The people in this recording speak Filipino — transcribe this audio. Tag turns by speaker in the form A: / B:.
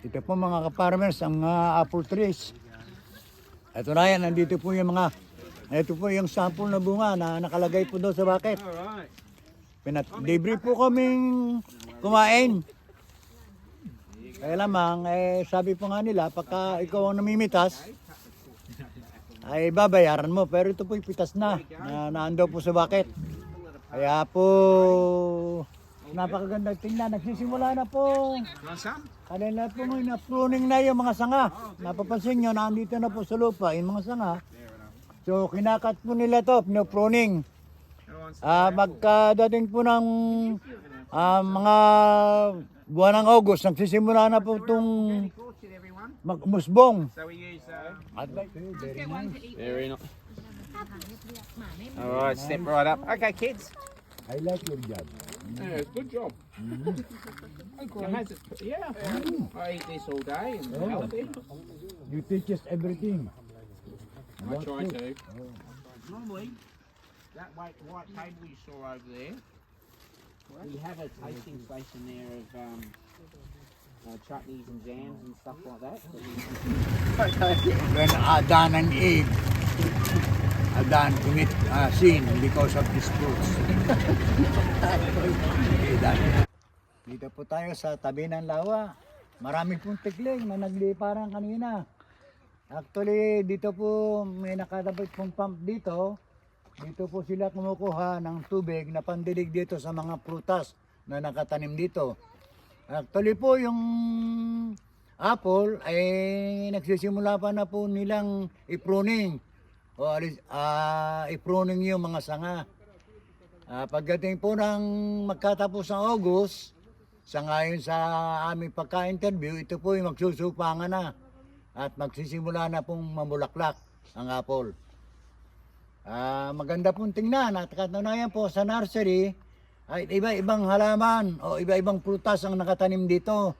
A: Ito po mga ka-farmers, ang mga apple trees. Ito na yan, nandito po yung mga, ito po yung sample na bunga na nakalagay po doon sa bucket. Pinat libre po kaming kumain. Kaya lamang, eh, sabi po nga nila, pagka ikaw ang namimitas, ay babayaran mo. Pero ito po yung pitas na, na naando po sa bucket. Kaya po, napakaganda tingnan. Nagsisimula na po. Kanila po ngayon, na-pruning na yung mga sanga. Napapansin nyo, nandito na po sa lupa yung mga sanga. So, kinakat po nila to, pruning.
B: Who wants
A: Ah, magkadating po ng ah, mga buwan ng August, nagsisimula na po itong magmusbong.
B: Uh,
A: to, very nice.
B: Very nice. All right, step right up. Okay, kids.
A: I like your job.
B: Yeah, good job. Yeah, I eat this all day and
A: Oh.
B: healthy.
A: You teach us everything.
B: I try
A: What
B: to. Normally, that white, white table you saw over there, we have a tasting station there of um, uh, chutneys and jams and stuff like that. that we-
A: When Adan and Eve, Adan commit uh, sin because of these fruits. Dito po tayo sa tabi ng lawa. Marami pong tikling na nagliparan kanina. Actually, dito po may nakadabit pong pump dito. Dito po sila kumukuha ng tubig na pandilig dito sa mga prutas na nakatanim dito. Actually po yung apple ay nagsisimula pa na po nilang i-pruning. O alis, ah, i-pruning yung mga sanga. Ah, pagdating po ng magkatapos ng August, sa ngayon sa aming pagka-interview, ito po yung magsusupangan na at magsisimula na pong mamulaklak ang apple. Ah, maganda pong tingnan at katunayan po sa nursery ay iba-ibang halaman o iba-ibang prutas ang nakatanim dito.